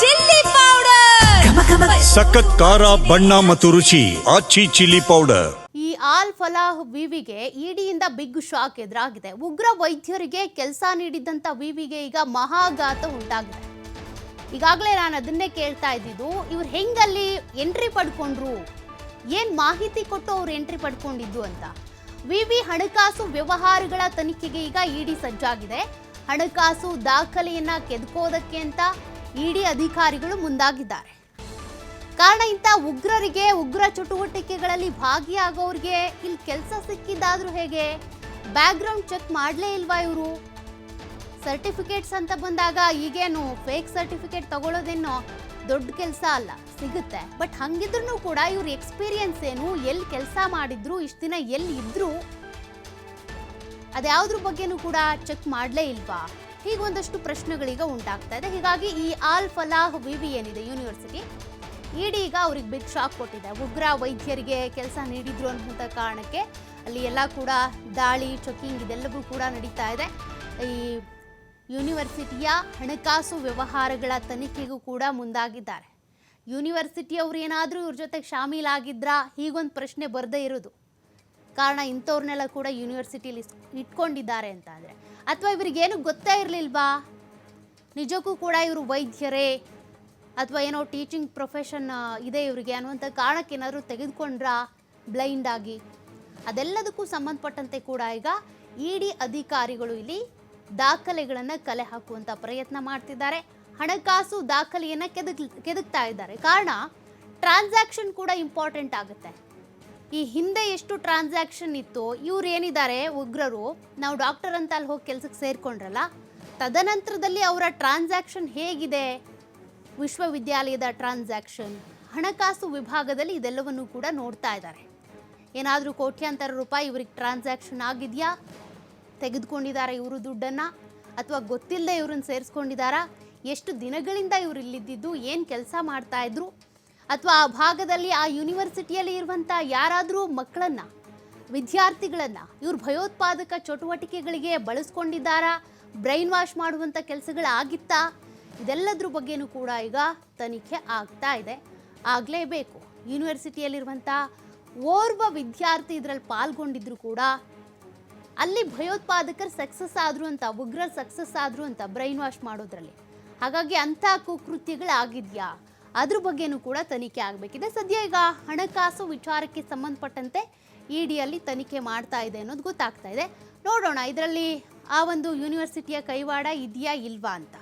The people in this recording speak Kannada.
Chilli powder. ಸಖತ್ ಖಾರ ಬಣ್ಣ ಮತ್ತು ರುಚಿ ಆಚಿ ಚಿಲ್ಲಿ ಪೌಡರ್. ಈ ಆಲ್ ಫಲಾಹ್ ವಿವಿಗೆ ಇಡಿಯಿಂದ ಬಿಗ್ ಶಾಕ್ ಎದುರಾಗಿದೆ. ಉಗ್ರ ವೈದ್ಯರಿಗೆ ಕೆಲಸ ನೀಡಿದಂತ ವಿವಿಗೆ ಈಗ ಮಹಾಘಾತ ಉಂಟಾಗಿದೆ. ಈಗಾಗಲೇ ನಾನು ಅದನ್ನೇ ಕೇಳ್ತಾ ಇದ್ದಿದ್ದು ಇವ್ರು ಹೆಂಗಲ್ಲಿ ಎಂಟ್ರಿ ಪಡ್ಕೊಂಡ್ರು? ಏನ್ ಮಾಹಿತಿ ಕೊಟ್ಟು ಅವ್ರು ಎಂಟ್ರಿ ಪಡ್ಕೊಂಡಿದ್ದು ಅಂತ? ವಿವಿ ಹಣಕಾಸು ವ್ಯವಹಾರಗಳ ತನಿಖೆಗೆ ಈಗ ಇಡಿ ಸಜ್ಜಾಗಿದೆ. ಹಣಕಾಸು ದಾಖಲೆಯನ್ನ ಕೆದಕೋದಕ್ಕೆ ಅಂತ ಇಡಿ ಅಧಿಕಾರಿಗಳು ಮುಂದಾಗಿದ್ದಾರೆ. ಕಾರಣ ಇಂಥ ಉಗ್ರರಿಗೆ ಉಗ್ರ ಚಟುವಟಿಕೆಗಳಲ್ಲಿ ಭಾಗಿಯಾಗೋರಿಗೆ ಇಲ್ಲಿ ಕೆಲಸ ಸಿಕ್ಕಿದ್ದಾದ್ರೂ ಹೇಗೆ? ಬ್ಯಾಕ್ಗ್ರೌಂಡ್ ಚೆಕ್ ಮಾಡಲೇ ಇಲ್ವಾ ಇವರು? ಸರ್ಟಿಫಿಕೇಟ್ಸ್ ಅಂತ ಬಂದಾಗ ಈಗೇನು ಫೇಕ್ ಸರ್ಟಿಫಿಕೇಟ್ ತಗೊಳ್ಳೋದೇನೋ ದೊಡ್ಡ ಕೆಲಸ ಅಲ್ಲ, ಸಿಗುತ್ತೆ. ಬಟ್ ಹಂಗಿದ್ರು ಕೂಡ ಇವ್ರ ಎಕ್ಸ್ಪೀರಿಯನ್ಸ್ ಏನು? ಎಲ್ಲಿ ಕೆಲಸ ಮಾಡಿದ್ರು, ಇಷ್ಟು ದಿನ ಎಲ್ಲಿ ಇದ್ರು, ಅದ್ಯಾವ್ದ್ರ ಬಗ್ಗೆನೂ ಕೂಡ ಚೆಕ್ ಮಾಡಲೇ ಇಲ್ವಾ? ಹೀಗೆ ಒಂದಷ್ಟು ಪ್ರಶ್ನೆಗಳೀಗ ಉಂಟಾಗ್ತಾ ಇದೆ. ಹೀಗಾಗಿ ಈ ಆಲ್ ಫಲಾಹ್ ವಿವಿ ಏನಿದೆ ಯೂನಿವರ್ಸಿಟಿ? ಈಗ ಅವ್ರಿಗೆ ಬಿಗ್ ಶಾಕ್ ಕೊಟ್ಟಿದೆ. ಉಗ್ರ ವೈದ್ಯರಿಗೆ ಕೆಲಸ ನೀಡಿದ್ರು ಅನ್ನುವಂಥ ಕಾರಣಕ್ಕೆ ಅಲ್ಲಿ ಎಲ್ಲ ಕೂಡ ದಾಳಿ ಚೆಕಿಂಗ್ ಇದೆಲ್ಲವೂ ಕೂಡ ನಡೀತಾ ಇದೆ. ಈ ಯೂನಿವರ್ಸಿಟಿಯ ಹಣಕಾಸು ವ್ಯವಹಾರಗಳ ತನಿಖೆಗೂ ಕೂಡ ಮುಂದಾಗಿದ್ದಾರೆ. ಯೂನಿವರ್ಸಿಟಿಯವರು ಏನಾದರೂ ಇವ್ರ ಜೊತೆಗೆ ಶಾಮೀಲಾಗಿದ್ರಾ? ಹೀಗೊಂದು ಪ್ರಶ್ನೆ ಬರದೇ ಇರೋದು. ಕಾರಣ ಇಂಥವ್ರನ್ನೆಲ್ಲ ಕೂಡ ಯೂನಿವರ್ಸಿಟಿಲಿ ಇಟ್ಕೊಂಡಿದ್ದಾರೆ ಅಂತ ಅಂದರೆ ಅಥವಾ ಇವರಿಗೇನು ಗೊತ್ತೇ ಇರಲಿಲ್ವಾ? ನಿಜಕ್ಕೂ ಕೂಡ ಇವರು ವೈದ್ಯರೇ? ಅಥವಾ ಏನೋ ಟೀಚಿಂಗ್ ಪ್ರೊಫೆಷನ್ ಇದೆ ಇವರಿಗೆ ಅನ್ನುವಂಥ ಕಾರಣಕ್ಕೆ ಏನಾದರೂ ತೆಗೆದುಕೊಂಡ್ರಾ ಬ್ಲೈಂಡ್ ಆಗಿ? ಅದೆಲ್ಲದಕ್ಕೂ ಸಂಬಂಧಪಟ್ಟಂತೆ ಕೂಡ ಈಗ ಇಡಿ ಅಧಿಕಾರಿಗಳು ಇಲ್ಲಿ ದಾಖಲೆಗಳನ್ನು ಕಲೆ ಹಾಕುವಂಥ ಪ್ರಯತ್ನ ಮಾಡ್ತಿದ್ದಾರೆ. ಹಣಕಾಸು ದಾಖಲೆಯನ್ನು ಕೆದಕ್ ಕೆದಕ್ತಾ ಇದ್ದಾರೆ. ಕಾರಣ ಟ್ರಾನ್ಸಾಕ್ಷನ್ ಕೂಡ ಇಂಪಾರ್ಟೆಂಟ್ ಆಗುತ್ತೆ. ಈ ಹಿಂದೆ ಎಷ್ಟು ಟ್ರಾನ್ಸಾಕ್ಷನ್ ಇತ್ತು, ಇವ್ರು ಏನಿದ್ದಾರೆ ಉಗ್ರರು, ನಾವು ಡಾಕ್ಟರ್ ಅಂತ ಅಲ್ಲಿ ಹೋಗಿ ಕೆಲಸಕ್ಕೆ ಸೇರ್ಕೊಂಡ್ರಲ್ಲ, ತದನಂತರದಲ್ಲಿ ಅವರ ಟ್ರಾನ್ಸಾಕ್ಷನ್ ಹೇಗಿದೆ? ವಿಶ್ವವಿದ್ಯಾಲಯದ ಟ್ರಾನ್ಸಾಕ್ಷನ್ ಹಣಕಾಸು ವಿಭಾಗದಲ್ಲಿ ಇದೆಲ್ಲವನ್ನು ಕೂಡ ನೋಡ್ತಾ ಇದ್ದಾರೆ ಏನಾದರೂ ಕೋಟ್ಯಾಂತರ ರೂಪಾಯಿ ಇವ್ರಿಗೆ ಟ್ರಾನ್ಸಾಕ್ಷನ್ ಆಗಿದೆಯಾ? ತೆಗೆದುಕೊಂಡಿದ್ದಾರೆ ಇವರು ದುಡ್ಡನ್ನು? ಅಥವಾ ಗೊತ್ತಿಲ್ಲದೆ ಇವ್ರನ್ನ ಸೇರಿಸ್ಕೊಂಡಿದ್ದಾರಾ ಎಷ್ಟು ದಿನಗಳಿಂದ ಇವರು ಇಲ್ಲಿದ್ದಿದ್ದು? ಏನು ಕೆಲಸ ಮಾಡ್ತಾ ಇದ್ರು? ಅಥವಾ ಆ ಭಾಗದಲ್ಲಿ ಆ ಯೂನಿವರ್ಸಿಟಿಯಲ್ಲಿ ಇರುವಂಥ ಯಾರಾದರೂ ಮಕ್ಕಳನ್ನು, ವಿದ್ಯಾರ್ಥಿಗಳನ್ನು, ಇವ್ರು ಭಯೋತ್ಪಾದಕ ಚಟುವಟಿಕೆಗಳಿಗೆ ಬಳಸ್ಕೊಂಡಿದ್ದಾರಾ, ಬ್ರೈನ್ ವಾಶ್ ಮಾಡುವಂಥ ಕೆಲಸಗಳಾಗಿತ್ತಾ, ಇದೆಲ್ಲದ್ರ ಬಗ್ಗೆನೂ ಕೂಡ ಈಗ ತನಿಖೆ ಆಗ್ತಾ ಇದೆ. ಆಗಲೇಬೇಕು. ಯೂನಿವರ್ಸಿಟಿಯಲ್ಲಿರುವಂಥ ಓರ್ವ ವಿದ್ಯಾರ್ಥಿ ಇದರಲ್ಲಿ ಪಾಲ್ಗೊಂಡಿದ್ರು ಕೂಡ ಅಲ್ಲಿ ಭಯೋತ್ಪಾದಕರು ಸಕ್ಸಸ್ ಆದರು ಅಂತ, ಉಗ್ರರು ಸಕ್ಸಸ್ ಆದರು ಅಂತ ಬ್ರೈನ್ ವಾಶ್ ಮಾಡೋದ್ರಲ್ಲಿ. ಹಾಗಾಗಿ ಅಂಥ ಕುಕೃತ್ಯಗಳಾಗಿದೆಯಾ? ಅದ್ರ ಬಗ್ಗೆನೂ ಕೂಡ ತನಿಖೆ ಆಗಬೇಕಿದೆ. ಸದ್ಯ ಈಗ ಹಣಕಾಸು ವಿಚಾರಕ್ಕೆ ಸಂಬಂಧಪಟ್ಟಂತೆ ಇಡಿಯಲ್ಲಿ ತನಿಖೆ ಮಾಡ್ತಾ ಇದೆ ಅನ್ನೋದು ಗೊತ್ತಾಗ್ತಾ ಇದೆ. ನೋಡೋಣ, ಇದರಲ್ಲಿ ಆ ಒಂದು ಯೂನಿವರ್ಸಿಟಿಯ ಕೈವಾಡ ಇದೆಯಾ ಇಲ್ವಾ ಅಂತ.